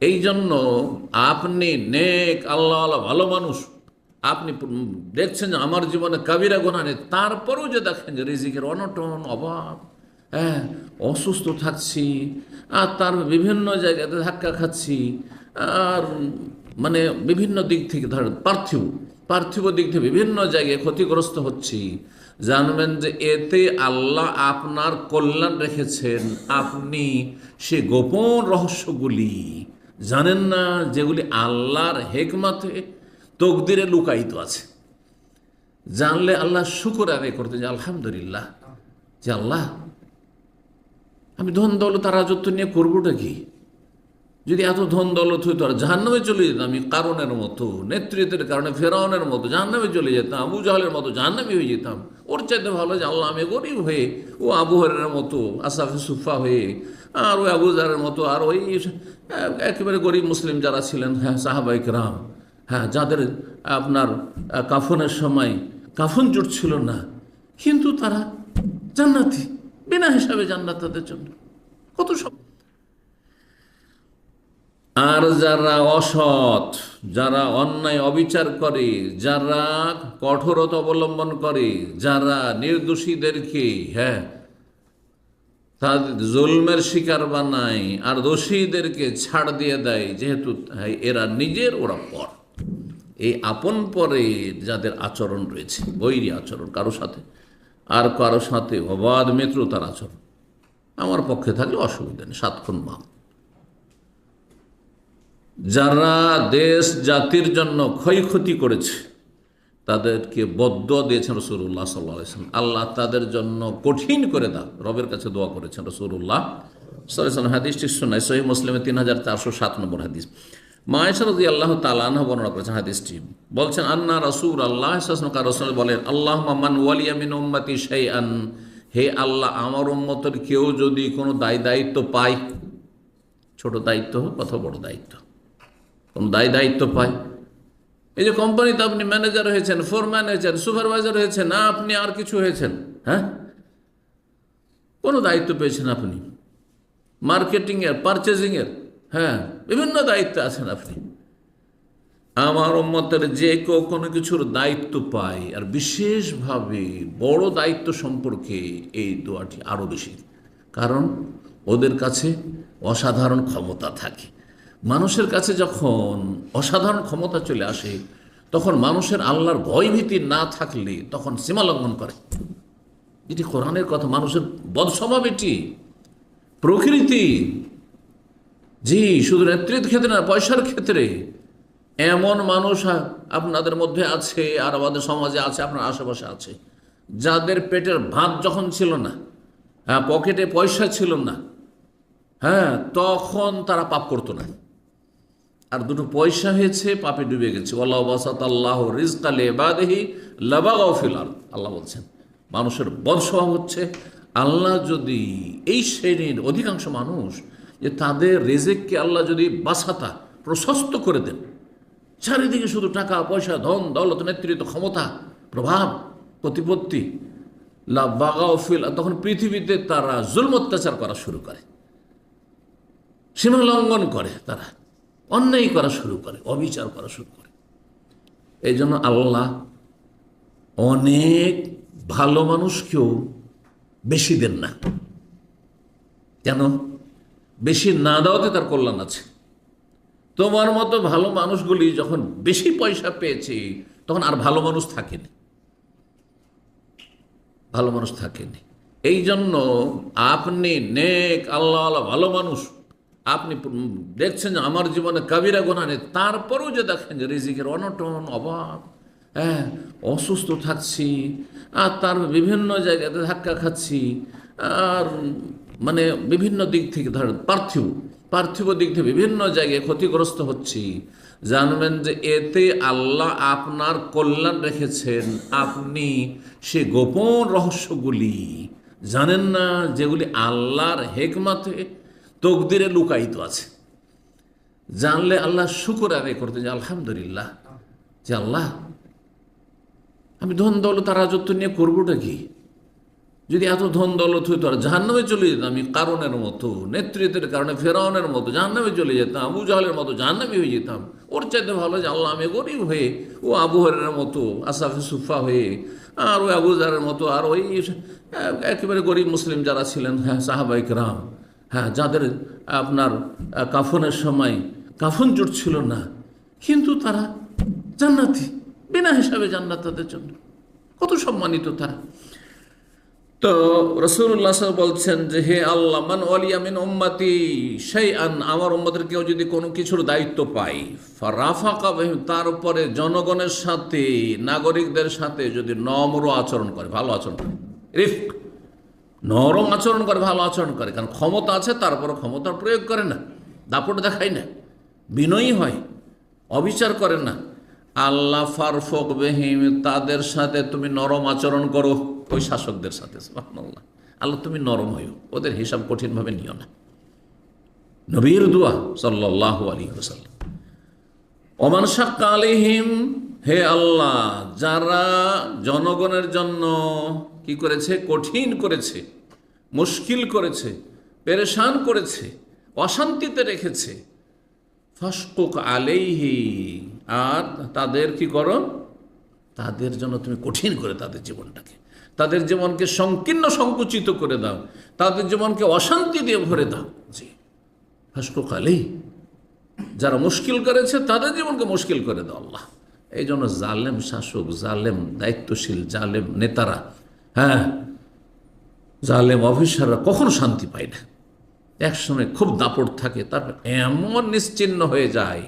এই জন্য আপনি নেক আল্লাহ আল্লাহ ভালো মানুষ। আপনি দেখছেন যে আমার জীবনে কাবিরা গোনা নেই। তারপরেও যে দেখেন যে রিজিকের অনটন, অভাব হ্যাঁ অসুস্থ থাকছি, আর তার বিভিন্ন জায়গাতে ধাক্কা খাচ্ছি, আর মানে বিভিন্ন দিক থেকে ধরেন পার্থিব পার্থিব দিক থেকে বিভিন্ন জায়গায় ক্ষতিগ্রস্ত হচ্ছি। জানবেন যে এতে আল্লাহ আপনার কল্যাণ রেখেছেন। আপনি সে গোপন রহস্যগুলি জানেন না যেগুলি আল্লাহর হেকমাতে তকদিরে লুকায়িত আছে? জানলে আল্লাহ শুকর আদায় করতে যে আলহামদুলিল্লাহ, যে আল্লাহ, আমি ধন দৌলত আর রাজত্ব নিয়ে করবোটা কি? যদি এত ধন দৌলত হইতো আর জাহান্নামে চলে যেতাম আমি কারণের মতো, নেতৃত্বের কারণে ফেরাউনের মতো, জাহান্নামে চলে যেতাম, আবু জাহালের মতো জাহান্নামে হয়ে যেতাম, ওর চাইতে ভালো যে আল্লাহ আমি গরিব হয়ে, ও আবু হরের মতো আসাফে সুফা হয়ে, আর ওই আবু জারের মতো, আর ওই একেবারে গরিব মুসলিম যারা ছিলেন হ্যাঁ সাহাবাইক রাম হ্যাঁ যাদের আপনার কাফনের সময় কাফন জুটছিল না, কিন্তু তারা জান্নাতি, বিনা হিসাবে জান্নাত তাদের জন্য। কত সব আর যারা অসৎ, যারা অন্যায় অবিচার করে, যারা কঠোরতা অবলম্বন করে, যারা নির্দোষীদেরকে হ্যাঁ তাদের জুলমের শিকার বানায় আর দোষীদেরকে ছাড় দিয়ে দেয়, যেহেতু এরা নিজের ওরা পর। এই আপন পরে যাদের আচরণ রয়েছে, বৈরী আচরণ কারও সাথে, আর কারও সাথে অবাধ মিত্রতার আচরণ, আমার পক্ষে থাকলে অসুবিধা নেই সাতক্ষণ মা যারা দেশ জাতির জন্য ক্ষয়ক্ষতি করেছে তাদেরকে বদ্ধ দিয়েছেন রসুল্লাহ সাল্লাহ আল্লাহ তাদের জন্য কঠিন করে দাও। রবের কাছে দোয়া করেছেন রসুল্লাহ সাল্লাম হাদিসটি শোনায় সহি মুসলিমের তিন হাজার চারশো সাত নম্বর হাদিস। মায়েশা রাজি আল্লাহ তালাহ বর্ণনা করেছেন হাদিসটি। বলছেন, আন্না রসুল আল্লাহ রসুল বলেন আল্লাহ মামান ওয়ালিয়ামিন উম্মাতি সেই আন হে আল্লাহ, আমার উম্মতের কেউ যদি কোনো দায় দায়িত্ব পায়, ছোট দায়িত্ব হোক অথবা বড় দায়িত্ব, কোনো দায় দায়িত্ব পায় এই যে কোম্পানিতে আপনি ম্যানেজার হয়েছেন ফোরম্যান হয়েছেন সুপারভাইজার হয়েছেন, না আপনি আর কিছু হয়েছেন? হ্যাঁ? কোনো দায়িত্ব পেয়েছেন আপনি? মার্কেটিংয়ের পারচেজিংয়ের হ্যাঁ বিভিন্ন দায়িত্ব আছেন আপনি। আমার উম্মতের যে কেউ কোনো কিছুর দায়িত্ব পায়, আর বিশেষভাবে বড় দায়িত্ব সম্পর্কে এই দোয়াটি আরও বেশি। কারণ ওদের কাছে অসাধারণ ক্ষমতা থাকে। মানুষের কাছে যখন অসাধারণ ক্ষমতা চলে আসে, তখন মানুষের আল্লাহর ভয়ভীতি না থাকলে তখন সীমা লঙ্ঘন করে। এটি কোরআনের কথা, মানুষের বদস্বভাব এটি প্রকৃতি। জি, শুধু নেতৃত্ব ক্ষেত্রে না, পয়সার ক্ষেত্রে। এমন মানুষ আপনাদের মধ্যে আছে, আর আমাদের সমাজে আছে, আপনার আশেপাশে আছে। যাদের পেটের ভাত যখন ছিল না হ্যাঁ পকেটে পয়সা ছিল না হ্যাঁ তখন তারা পাপ করতো না। আর দুটো পয়সা হয়েছে, পাপে ডুবে গেছে। আল্লাহ বাসাত আল্লাহ রিজকালে বাদেহি লাবাগাও আল্লাহ বলছেন, মানুষের বদস্বভাব হচ্ছে। আল্লাহ যদি এই শ্রেণির অধিকাংশ মানুষ, যে তাদের রেজেককে আল্লাহ যদি বাসাতা, প্রশস্ত করে দেন, চারিদিকে শুধু টাকা, পয়সা, ধন, দৌলত, নেতৃত্ব, ক্ষমতা, প্রভাব, প্রতিপত্তি লাবাগাও ফিল তখন পৃথিবীতে তারা জুলম অত্যাচার করা শুরু করে। সীমা লঙ্ঘন করে তারা। অন্যায় করা শুরু করে, অবিচার করা শুরু করে। এই জন্য আল্লাহ অনেক ভালো মানুষকেও বেশি দেন না। কেন? বেশি না দেওয়াতে তার কল্যাণ আছে। তোমার মতো ভালো মানুষগুলি যখন বেশি পয়সা পেয়েছে, তখন আর ভালো মানুষ থাকেনি। ভালো মানুষ থাকেনি। এই জন্য আপনি নেক আল্লাহ ভালো মানুষ আপনি দেখছেন যে আমার জীবনে কাবিরা গোনা নেই। তারপরেও যে দেখেন যে রিজিকের অনটন, অভাব হ্যাঁ অসুস্থ থাকছি, আর তার বিভিন্ন জায়গাতে ধাক্কা খাচ্ছি, আর মানে বিভিন্ন দিক থেকে ধরেন পার্থিব পার্থিব দিক থেকে বিভিন্ন জায়গায় ক্ষতিগ্রস্ত হচ্ছি। জানবেন যে এতে আল্লাহ আপনার কল্যাণ রেখেছেন। আপনি সে গোপন রহস্যগুলি জানেন না, যেগুলি আল্লাহর হেকমাতে তকদিরে লুকায়িত আছে। জানলে আল্লাহ শুকুর আদায় করতে যে আলহামদুলিল্লাহ, যে আল্লাহ, আমি ধন দৌলত আর রাজত্ব নিয়ে করবোটা কি? যদি এত ধন দৌলত হইতো আর জাহান্নামে চলে যেতাম, আমি কারণের মতো, নেতৃত্বের কারণে ফেরাউনের মতো, জাহান্নামে চলে যেতাম, আবু মতো জাহান্নামে হয়ে যেতাম, ওর চাইতে ভালো যে আল্লাহ আমি গরিব হয়ে, ও আবু হরের মতো আসাফে সুফা হয়ে, আর ওই আবু জাহের মতো, আর ওই একেবারে গরিব মুসলিম যারা ছিলেন হ্যাঁ সাহাবাইক রাম হ্যাঁ যাদের, আপনার কাফনের সময় কাফন জুটছিল না, কিন্তু তারা জান্নাতি, বিনা হিসাবে জান্নাত তাদের জন্য। কত সম্মানিত তারা। তো রসুল্লাহ সাহেব বলছেন যে, হে আল্লাহ, মান ওয়ালিয়ামিন উম্মাতি সেই আন আমার উম্মতের কেউ যদি কোনো কিছুর দায়িত্ব পায় রাফা কাবাহিম তার উপরে জনগণের সাথে, নাগরিকদের সাথে যদি নম্র আচরণ করে, ভালো আচরণ করে, রিফক। নরম আচরণ করে, ভালো আচরণ করে। কারণ ক্ষমতা আছে তারপর ক্ষমতা প্রয়োগ করে না। দাপট দেখায় না। বিনয়ী হয়, অবিচার করে না। আল্লাহ ফারফক বেহিম, তাদের সাথে তুমি নরম আচরণ করো। ওই শাসকদের সাথে, সুবহানাল্লাহ। আল্লাহ, তুমি নরম হইও। ওদের হিসাব কঠিনভাবে নিও না। নবীর দোয়া সাল্লাহ আলী ওসাল্লাম ওমান শাক্কা আলিহিম হে আল্লাহ, যারা জনগণের জন্য কি করেছে? কঠিন করেছে, মুশকিল করেছে, পেরেশান করেছে, অশান্তিতে রেখেছে। ফাসকুক আলেইহি, আর তাদের কি করো? তাদের জন্য তুমি কঠিন করে তাদের জীবনটাকে, তাদের জীবনকে সংকীর্ণ সংকুচিত করে দাও, তাদের জীবনকে অশান্তি দিয়ে ভরে দাও। জি। ফাসকুক আলেই যারা মুশকিল করেছে, তাদের জীবনকে মুশকিল করে দাও আল্লাহ। এই জন্য জালেম শাসক, জালেম, দায়িত্বশীল, জালেম নেতারা হ্যাঁ জালেম অফিসাররা কখনো শান্তি পায় না। একসময় খুব দাপট থাকে তারপর এমন নিশ্চিন্ন হয়ে যায়।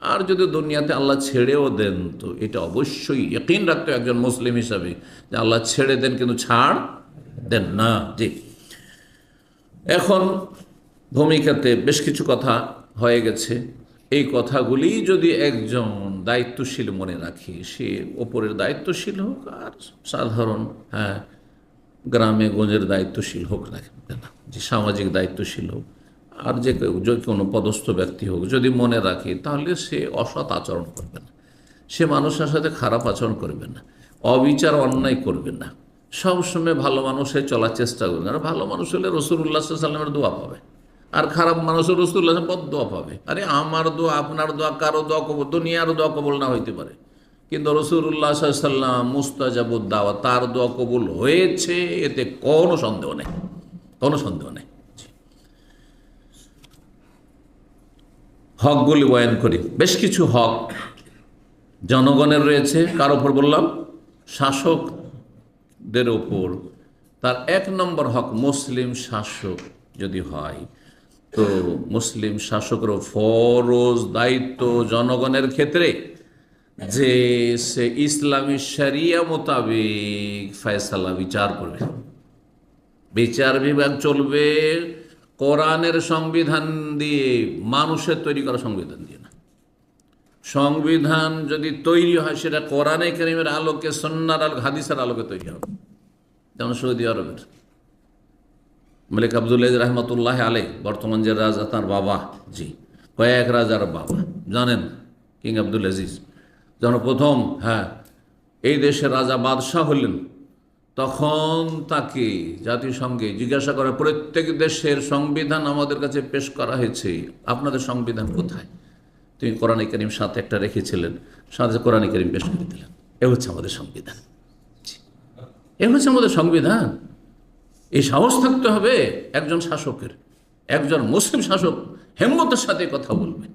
আর যদি দুনিয়াতে আল্লাহ ছেড়েও দেন, তো এটা অবশ্যই একই রাখতো একজন মুসলিম হিসাবে, যে আল্লাহ ছেড়ে দেন কিন্তু ছাড় দেন না। জি। এখন ভূমিকাতে বেশ কিছু কথা হয়ে গেছে। এই কথাগুলি যদি একজন দায়িত্বশীল মনে রাখে। সে ওপরের দায়িত্বশীল হোক আর সাধারণ হ্যাঁ গ্রামে গঞ্জের দায়িত্বশীল হোক না কেন যে সামাজিক দায়িত্বশীল হোক আর যে কোনো পদস্থ ব্যক্তি হোক, যদি মনে রাখে, তাহলে সে অসৎ আচরণ করবে না। সে মানুষের সাথে খারাপ আচরণ করবে না, অবিচার, অন্যায় করবে না। সবসময় ভালো মানুষের চলার চেষ্টা করবে আর ভালো মানুষ হলে রসুল্লাহ সাল্লামের দোয়া পাবে। আর খারাপ মানুষও রসুল্লাহ পদ দোয়া পাবে। আরে আমার দোয়া, আপনার দোয়া, কারও দোয়া কবল, দুনিয়ারও দোয়া কবল না হইতে পারে। কিন্তু রসুল্লাহ সাল্লাম মুস্তাজাবুদ্দাওয়া তার দোয়া কবুল হয়েছে, এতে কোনো সন্দেহ নেই। কোনো সন্দেহ নেই। হকগুলি বয়ান করি। বেশ কিছু হক জনগণের রয়েছে, কার ওপর বললাম? শাসকদের ওপর তার এক নম্বর হক, মুসলিম শাসক যদি হয় তো মুসলিম শাসকের ফরজ দায়িত্ব জনগণের ক্ষেত্রে যে সে ইসলামী শরিয়া মোতাবেক ফয়সালা বিচার করবে। বিচার বিভাগ চলবে, কোরআনের সংবিধান দিয়ে, মানুষের তৈরি করা সংবিধান দিয়ে না। সংবিধান যদি তৈরি হয়, সেটা কোরআনে কেরিমের আলোকে সন্ন্যার আলো হাদিসের আলোকে তৈরি হবে। যেমন সৌদি আরবের। মালিক আবদুল্লাহ রহমতুল্লাহ আলে বর্তমান যে রাজা তাঁর বাবা, জি, কয়েক রাজার বাবা, জানেন? King Abdul Aziz. যখন প্রথম হ্যাঁ এই দেশের রাজা বাদশাহ হলেন। তখন তাকে জাতিসংঘে জিজ্ঞাসা করে, প্রত্যেক দেশের সংবিধান আমাদের কাছে পেশ করা হয়েছে, আপনাদের সংবিধান কোথায়? তিনি কোরআন করিম সাথে একটা রেখেছিলেন, সাথে কোরআন করিম পেশ করে দিলেন। এ হচ্ছে আমাদের সংবিধান। এ হচ্ছে আমাদের সংবিধান। এই সাহস থাকতে হবে একজন শাসকের, একজন মুসলিম শাসক হেম্মতের সাথে কথা বলবে।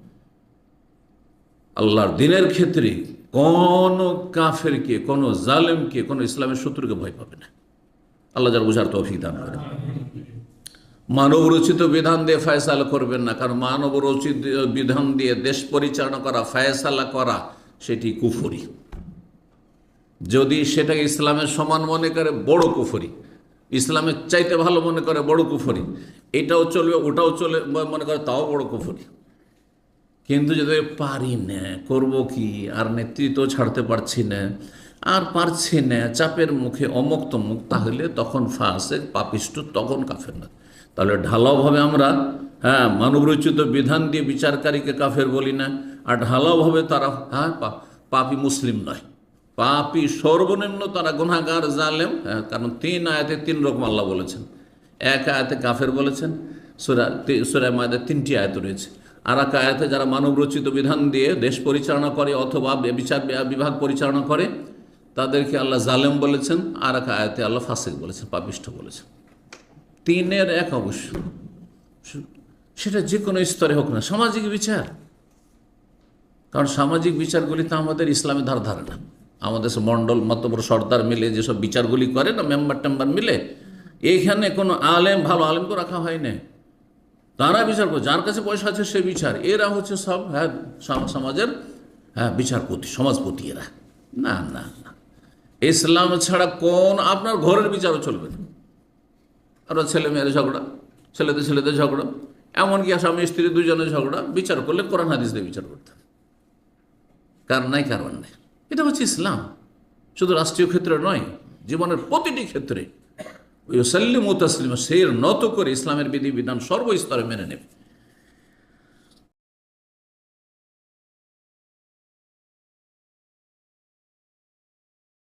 আল্লাহর দিনের ক্ষেত্রে কোন কাফেরকে, কোন জালেমকে, কোন ইসলামের শত্রুকে ভয় পাবে না। আল্লাহ যার বুঝার তৌফিক দান করে মানব রচিত বিধান দিয়ে ফয়সালা করবেন না, কারণ মানব রচিত বিধান দিয়ে দেশ পরিচালনা করা, ফয়সালা করা, সেটি কুফরি। যদি সেটাকে ইসলামের সমান মনে করে, বড় কুফরি। ইসলামের চাইতে ভালো মনে করে বড় কুফরি। এটাও চলবে, ওটাও চলে মনে করে তাও বড় কুফরি। কিন্তু যদি পারি না, করব কি? আর নেতৃত্ব ছাড়তে পারছি না, আর পারছি না, চাপের মুখে অমুক তমুক তাহলে তখন ফাঁসে পাপিষ্ট, তখন কাফের না। তাহলে ঢালাওভাবে আমরা হ্যাঁ মানবরচিত বিধান দিয়ে বিচারকারীকে কাফের বলি না, আর ঢালাওভাবে তারা হ্যাঁ পাপী মুসলিম নয়। পাপি সর্বনিম্ন তারা গুনাগার জালেম। হ্যাঁ, কারণ তিন আয়াতে তিন রকম আল্লাহ বলেছেন। এক আয়াতে কাফের বলেছেন সুরা মায়েদের তিনটি আয়াত রয়েছে। আর এক আয়াতে যারা মানব রচিত বিধান দিয়ে দেশ পরিচালনা করে অথবা বিচার বিভাগ পরিচালনা করে তাদেরকে আল্লাহ জালেম বলেছেন আর এক আয়াতে আল্লাহ ফাসিক বলেছেন পাপিষ্ঠ বলেছেন। তিনের এক অবশ্য। সেটা যে কোনো স্তরে হোক না সামাজিক বিচার। কারণ সামাজিক বিচারগুলি তো আমাদের ইসলামের ধার ধারে না। আমাদের মণ্ডল মতবর সর্দার মিলে যেসব বিচারগুলি করে না মেম্বার টেম্বার মিলে এইখানে কোনো আলেম, ভালো আলেমকে রাখা হয় না তারা বিচার করে, যার কাছে পয়সা আছে সে বিচার। এরা হচ্ছে সব হ্যাঁ সম- সমাজের হ্যাঁ বিচারপতি, সমাজপতি এরা। না না না। ইসলাম ছাড়া কোন, আপনার ঘরের বিচারও চলবে না। আপনার ছেলে মেয়ের ঝগড়া ছেলেদের ছেলেদের ঝগড়া, এমনকি স্বামী স্ত্রী দুজনের ঝগড়া, বিচার করলে কোরআন হাদিস দিয়ে বিচার করতে। কার নাই কারণ নেই। এটা হচ্ছে ইসলাম। শুধু রাষ্ট্রীয় ক্ষেত্রে নয়, জীবনের প্রতিটি ক্ষেত্রে। ওই সাল্লিম ও তাসলিম সেই নত করে ইসলামের বিধিবিধান সর্বস্তরে মেনে নেবে।